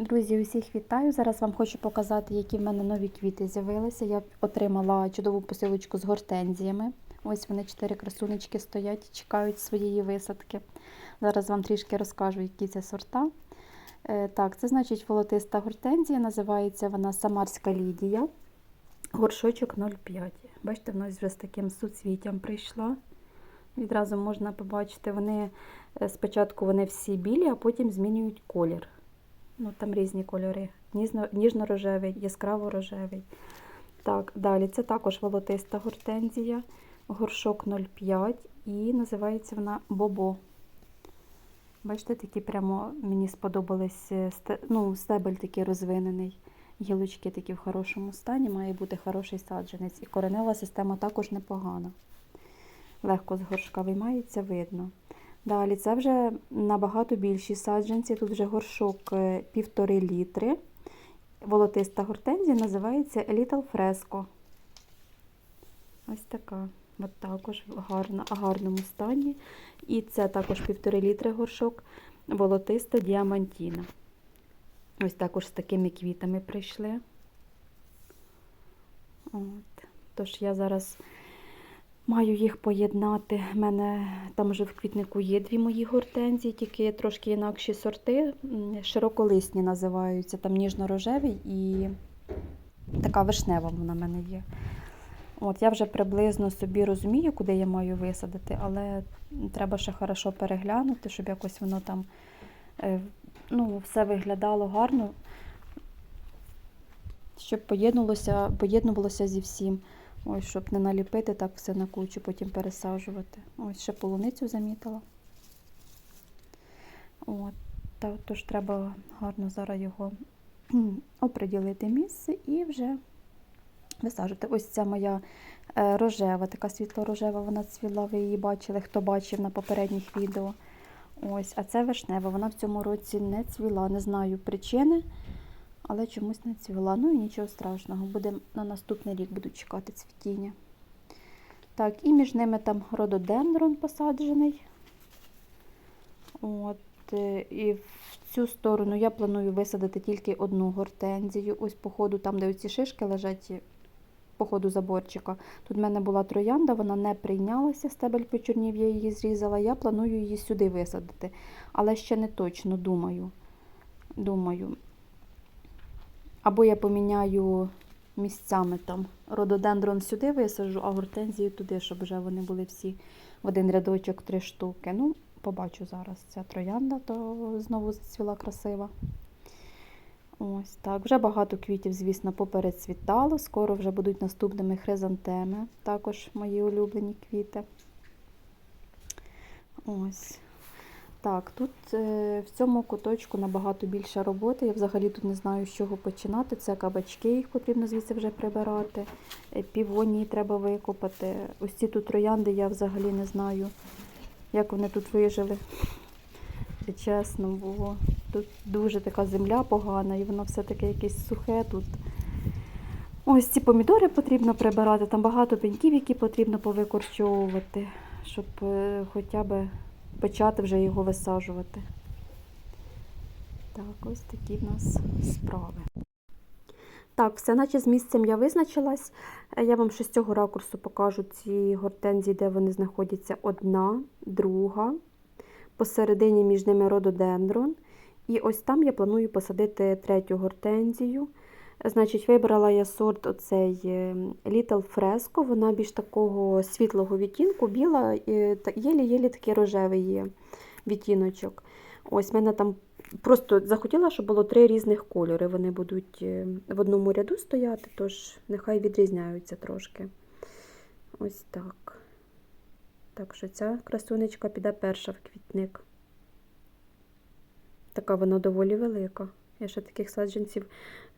Друзі, усіх вітаю. Зараз вам хочу показати, які в мене нові квіти з'явилися. Я отримала чудову посилочку з гортензіями. Ось вони чотири красунечки стоять чекають своєї висадки. Зараз вам трішки розкажу, які це сорта. Е, Так, це значить волотиста гортензія, називається вона Самарська Лідія. Горшочок 0,5. Бачите, вона вже з таким суцвіттям прийшла. Відразу можна побачити, вони е, спочатку вони всі білі, а потім змінюють колір. Ну, там різні кольори. Ніжно- Ніжно-рожевий, яскраво-рожевий. Так, далі це також волотиста гортензія, горшок 0,5 і називається вона Бобо. Бачите, такі прямо мені сподобались е, ну, стебель такий розвинений. Гілочки такі в хорошому стані, має бути хороший саджанець. І коренева система також непогана. Легко з горшка виймається, видно. Далі це вже набагато більші саджанці. Тут вже горшок е, півтори літри. Волотиста гортензія називається Little Fresco. Ось така. От також в гарному стані. І це також півтори літри горшок. Волотиста діамантіна. Ось також з такими квітами прийшли. От. Тож я зараз Маю їх поєднати. У мене там вже в квітнику є дві мої гортензії, тільки трошки інакші сорти. Широколисні називаються, там ніжно-рожевий і така вишнева вона в мене є. От, я вже приблизно собі розумію, куди я маю висадити, але треба ще хорошо переглянути, щоб якось воно там е, ну, все виглядало гарно, щоб поєднувалося, поєднувалося зі всім. Ось, щоб не наліпити так все на кучу, потім пересаджувати. Ось ще полуницю замітила. От, та, тож треба гарно зараз його оприділити місце і вже висаджувати. Ось ця моя е, рожева, така світло-рожева, вона цвіла, ви її бачили, хто бачив на попередніх відео. Ось, а це вишнева, вона в цьому році не цвіла, не знаю причини але чомусь не цвіла. Ну і нічого страшного, буде на наступний рік буду чекати цвітіння. Так, і між ними там рододендрон посаджений. От, е, і в цю сторону я планую висадити тільки одну гортензію. Ось, по ходу, там, де оці шишки лежать, по ходу заборчика. Тут в мене була троянда, вона не прийнялася, стебель почорнів, я її зрізала. Я планую її сюди висадити. Але ще не точно думаю. Думаю. Або я поміняю місцями там рододендрон сюди висаджу, а гортензію туди, щоб вже вони були всі в один рядочок три штуки. Ну, побачу зараз. Ця троянда то знову зацвіла красива. Ось так. Вже багато квітів, звісно, попередцвітало. Скоро вже будуть наступними хризантеми, також мої улюблені квіти. Ось. Так, тут е, в цьому куточку набагато більше роботи. Я взагалі тут не знаю, з чого починати. Це кабачки, їх потрібно звідси вже прибирати. Е, Півонії треба викопати. Ось ці тут троянди я взагалі не знаю, як вони тут вижили. Це чесно було. Тут дуже така земля погана, і воно все таке якесь сухе тут. Ось ці помідори потрібно прибирати, там багато пеньків, які потрібно повикорчовувати, щоб е, хоча б почати вже його висаджувати. Так, ось такі в нас справи. Так, все, наче з місцем я визначилась. Е, Я вам ще з цього ракурсу покажу ці гортензії, де вони знаходяться одна, друга. Посередині між ними рододендрон. І ось там я планую посадити третю гортензію. Значить, вибрала я сорт оцей е, Little Fresco, вона більш такого світлого відтінку, біла, та- єлі-єлі такий рожевий є відтіночок. Ось мене там просто захотіла, щоб було три різних кольори. Вони будуть е, в одному ряду стояти, тож нехай відрізняються трошки. Ось так. Так що ця красунечка піде перша в квітник. Така вона доволі велика. Я ще таких саджанців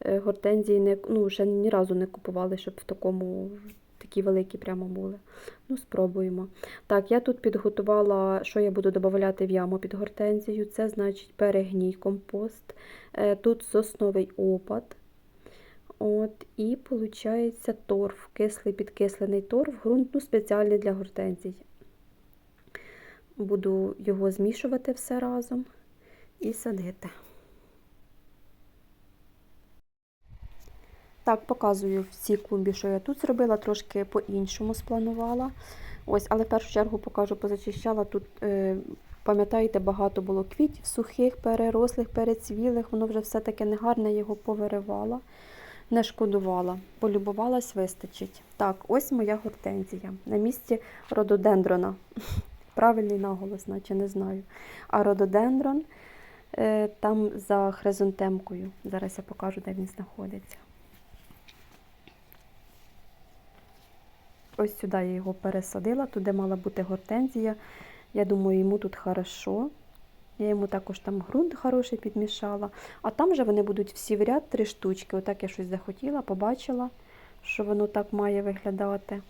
е, гортензії не, ну, ще ні разу не купували, щоб в такому такі великі прямо були. Ну, спробуємо. Так, я тут підготувала, що я буду додавати в яму під гортензію. Це значить перегній компост. Е, Тут сосновий опад. От, і виходить торф, кислий підкислений торф, ґрунт ну, спеціальний для гортензій. Буду його змішувати все разом і садити. Так, показую в цій клумбі, що я тут зробила, трошки по-іншому спланувала. Ось, але в першу чергу покажу, позачищала тут. Е, Пам'ятаєте, багато було квітів сухих, перерослих, перецвілих, воно вже все таке негарне, його повиривала, не шкодувала, полюбувалась, вистачить. Так, ось моя гортензія на місці рододендрона. Правильний наголос, наче не знаю. А рододендрон е, там за хризантемкою. Зараз я покажу, де він знаходиться. Ось сюди я його пересадила, туди мала бути гортензія. Я думаю, йому тут хорошо. Я йому також там ґрунт хороший підмішала. А там же вони будуть всі в ряд три штучки. Отак я щось захотіла, побачила, що воно так має виглядати.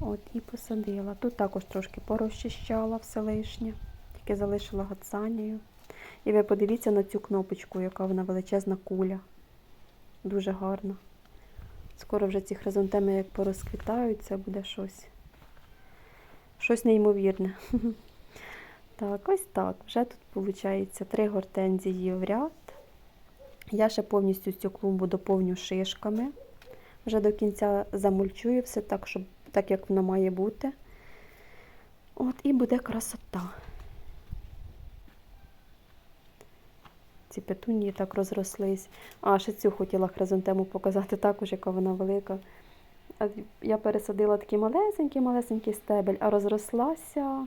От і посадила. Тут також трошки порозчищала все лишнє, тільки залишила гацанію. І ви подивіться на цю кнопочку, яка вона величезна куля. Дуже гарна. Скоро вже ці хризантеми як порозквітають, це буде щось. Щось неймовірне. Так, ось так. Вже тут виходить три гортензії в ряд. Я ще повністю цю клумбу доповню шишками. Вже до кінця замульчую все так, щоб, так як воно має бути. От і буде красота. Ці петунії так розрослись. А, ще цю хотіла хризантему показати також, яка вона велика. Я пересадила такий малесенький-малесенький стебель, а розрослася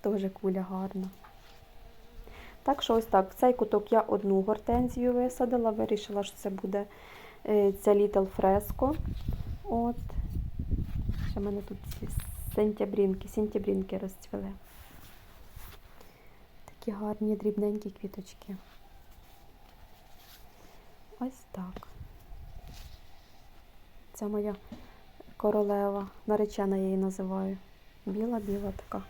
теж куля гарна. Так що ось так, в цей куток я одну гортензію висадила, вирішила, що це буде е, ця Little Fresco. От. Ще в мене тут сентябрінки, сентябрінки розцвіли. Такі гарні дрібненькі квіточки. Ось так. Це моя королева, наречена я її називаю. Біла-біла така.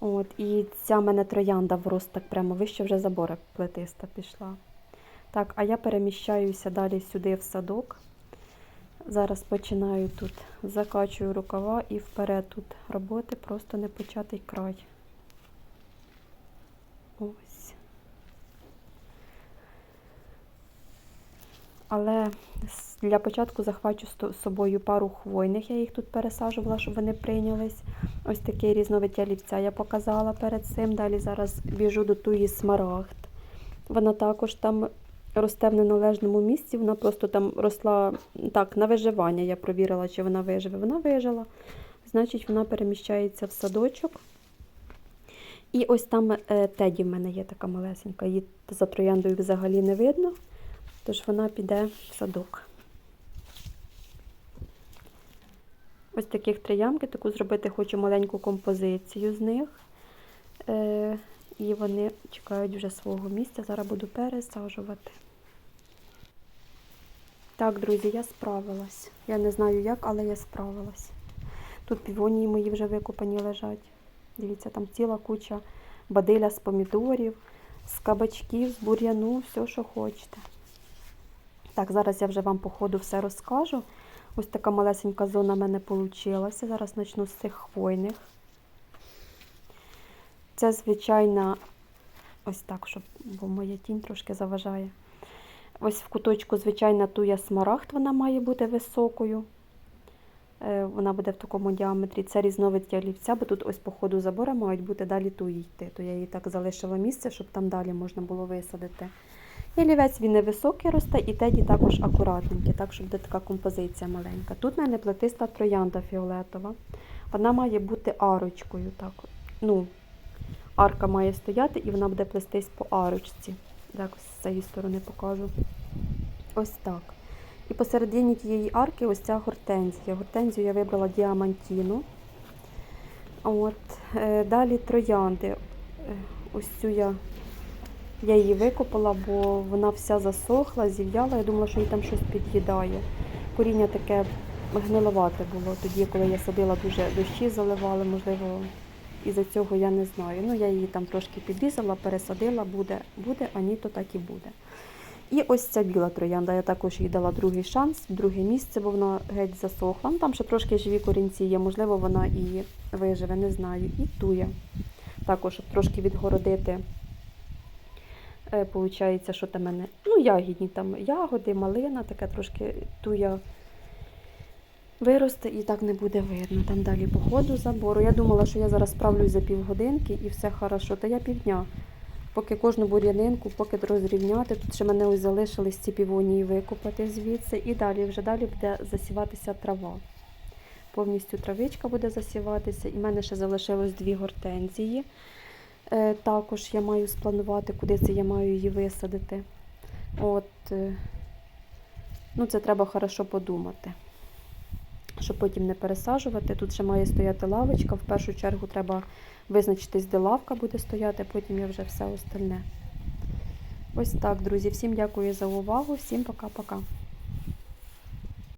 От, і ця мене троянда в рост так прямо вище вже забора плетиста пішла. Так, а я переміщаюся далі сюди в садок. Зараз починаю тут, закачую рукава і вперед тут роботи, просто не початий край. Ось. Але для початку захвачу з собою пару хвойних, я їх тут пересаджувала, щоб вони прийнялись. Ось такий різновид ялівця я показала перед цим. Далі зараз біжу до туї смарагд. Вона також там росте в неналежному місці. Вона просто там росла так, на виживання. Я провірила, чи вона виживе. Вона вижила. Значить, вона переміщається в садочок. І ось там е, теді в мене є така малесенька. Її за трояндою взагалі не видно. Тож вона піде в садок. Ось таких три ямки, таку зробити хочу маленьку композицію з них. Е, і вони чекають вже свого місця. Зараз буду пересаджувати. Так, друзі, я справилась. Я не знаю як, але я справилась. Тут півонії мої вже викопані лежать. Дивіться, там ціла куча бадиля з помідорів, з кабачків, з бур'яну, все, що хочете. Так, зараз я вже вам по ходу все розкажу. Ось така малесенька зона в мене вийшла. Зараз почну з цих хвойних. Це звичайна, ось так, щоб, бо моя тінь трошки заважає. Ось в куточку звичайна туя смарагд, вона має бути високою. Е, Вона буде в такому діаметрі. Це різновид ялівця, бо тут ось по ходу забора мають бути далі туї йти. То я її так залишила місце, щоб там далі можна було висадити. Ялівець він невисокий росте, і теді також акуратненький, так, щоб буде така композиція маленька. Тут в мене плетиста троянда фіолетова. Вона має бути арочкою. Так. Ну, арка має стояти і вона буде плестись по арочці. Так, з цієї сторони покажу. Ось так. І посередині тієї арки ось ця гортензія. Гортензію я вибрала діамантіну. От. е, Далі троянди. Е, Ось цю я, я її викопала, бо вона вся засохла, зів'яла. Я думала, що їй там щось під'їдає. Коріння таке гниловате було тоді, коли я садила, дуже дощі заливали, можливо, із-за цього я не знаю. Ну, я її там трошки підрізала, пересадила, буде, буде, а ні, то так і буде. І ось ця біла троянда, я також їй дала другий шанс, друге місце, бо вона геть засохла. Ну, там ще трошки живі корінці є, можливо, вона і виживе, не знаю. І туя. Також, щоб трошки відгородити е, получається, що там мене, ну, ягідні там ягоди, малина, таке трошки туя виросте і так не буде видно. Там далі по ходу забору. Я думала, що я зараз справлюсь за півгодинки і все хорошо. Та я півдня. Поки кожну бур'янинку, поки розрівняти. Тут ще мене ось залишились ці півонії викопати звідси. І далі вже далі буде засіватися трава. Повністю травичка буде засіватися. І в мене ще залишилось дві гортензії. Е, також я маю спланувати, куди це я маю її висадити. От, е, ну, це треба хорошо подумати щоб потім не пересаджувати. Тут ще має стояти лавочка. В першу чергу треба визначитись, де лавка буде стояти, потім я вже все остальне. Ось так, друзі. Всім дякую за увагу, всім пока-пока.